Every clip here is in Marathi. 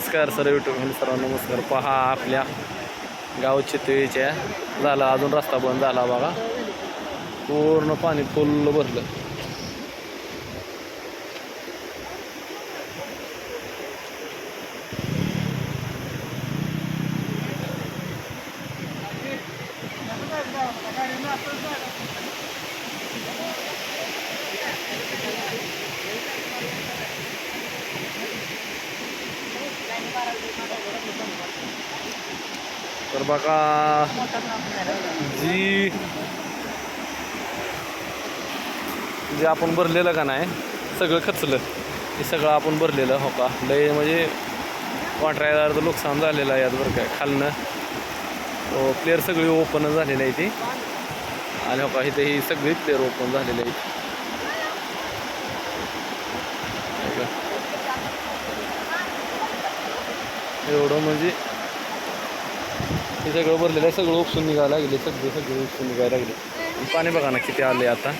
नमस्कार सर युट्यूब फॅमिली सर्वांना नमस्कार. पहा आपल्या गाव चितळीच्या झाला अजून रस्ता बंद झाला बघा. पूर्ण पाणी फुल भरलं. तर बघा जी जे आपण भरलेलं का नाही सगळं खचलं. हे सगळं आपण भरलेलं हो का? लय म्हणजे कॉन्ट्रॅक्टरचं नुकसान झालेलं आहे यात बरं काय खालनं. हो, प्लेअर सगळी ओपन झालेली आहे ती. आणि हो का इथे ही सगळी प्लेअर ओपन झालेली आहे हो का? एवढं म्हणजे हे सगळं भरलेलं आहे सगळं उपसून निघायला लागले सगळे सगळे उपसून निघायला लागले. पाणी बघा ना किती आले आता.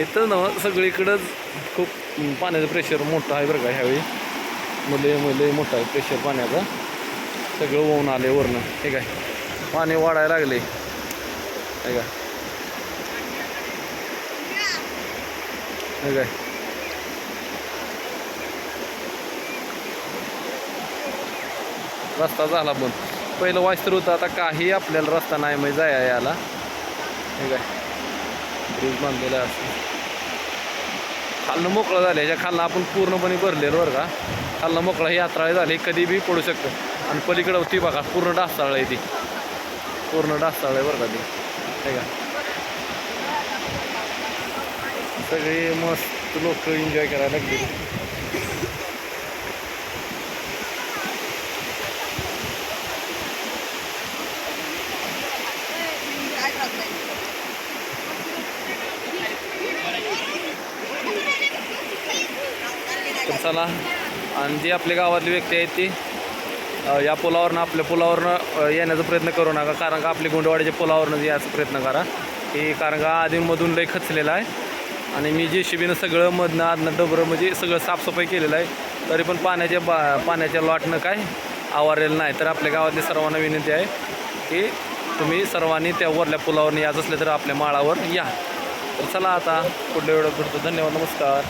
इथं ना सगळीकडंच खूप पाण्याचं प्रेशर मोठं आहे बरं का ह्यावेळी. मुले मुले मोठं आहे प्रेशर पाण्याचं. सगळं होऊन आले वरनं. हे काय? पाणी वाढायला लागले. हे काय? हे काय? रस्ता झाला बंद पहिलं वायस्तर होतं आता काही आपल्याला रस्ता नाही मग जाया याला हे काय? ब्रिज बांधलेला असतो असं. खालनं मोकळं झालं ह्याच्या खालनं आपण पूर्णपणे भरलेलं बरं का. खालनं मोकळं ही यात्रा झाली कधी बी पडू शकतं. आणि पलीकडं ती बघा पूर्ण डासाळ आहे ती. पूर्ण डासाळ आहे बरं का ती. हे का सगळे मस्त लोक एन्जॉय करायला लागले. तर चला. आणि जी आपल्या गावातली व्यक्ती आहेत ती या पुलावरनं आपल्या पुलावरनं येण्याचा प्रयत्न करू नका. कारण का आपली गुंडवाडीच्या पुलावरनं यायचा प्रयत्न करा. की कारण का आधीमधून लय खचलेलं आहे. आणि मी जे शिबीनं सगळं मधनं आधनं डबरं म्हणजे सगळं साफसफाई केलेलं आहे. तरी पण पाण्याच्या बा पाण्याच्या लॉटनं काय आवारेलं नाही. तर आपल्या गावातली सर्वांना विनंती आहे की तुम्ही सर्वांनी त्या वरल्या पुलावरनं याच असलं तर आपल्या माळावर या. तर चला आता पुढल्या वेळेत भेटतो धन्यवाद. नमस्कार.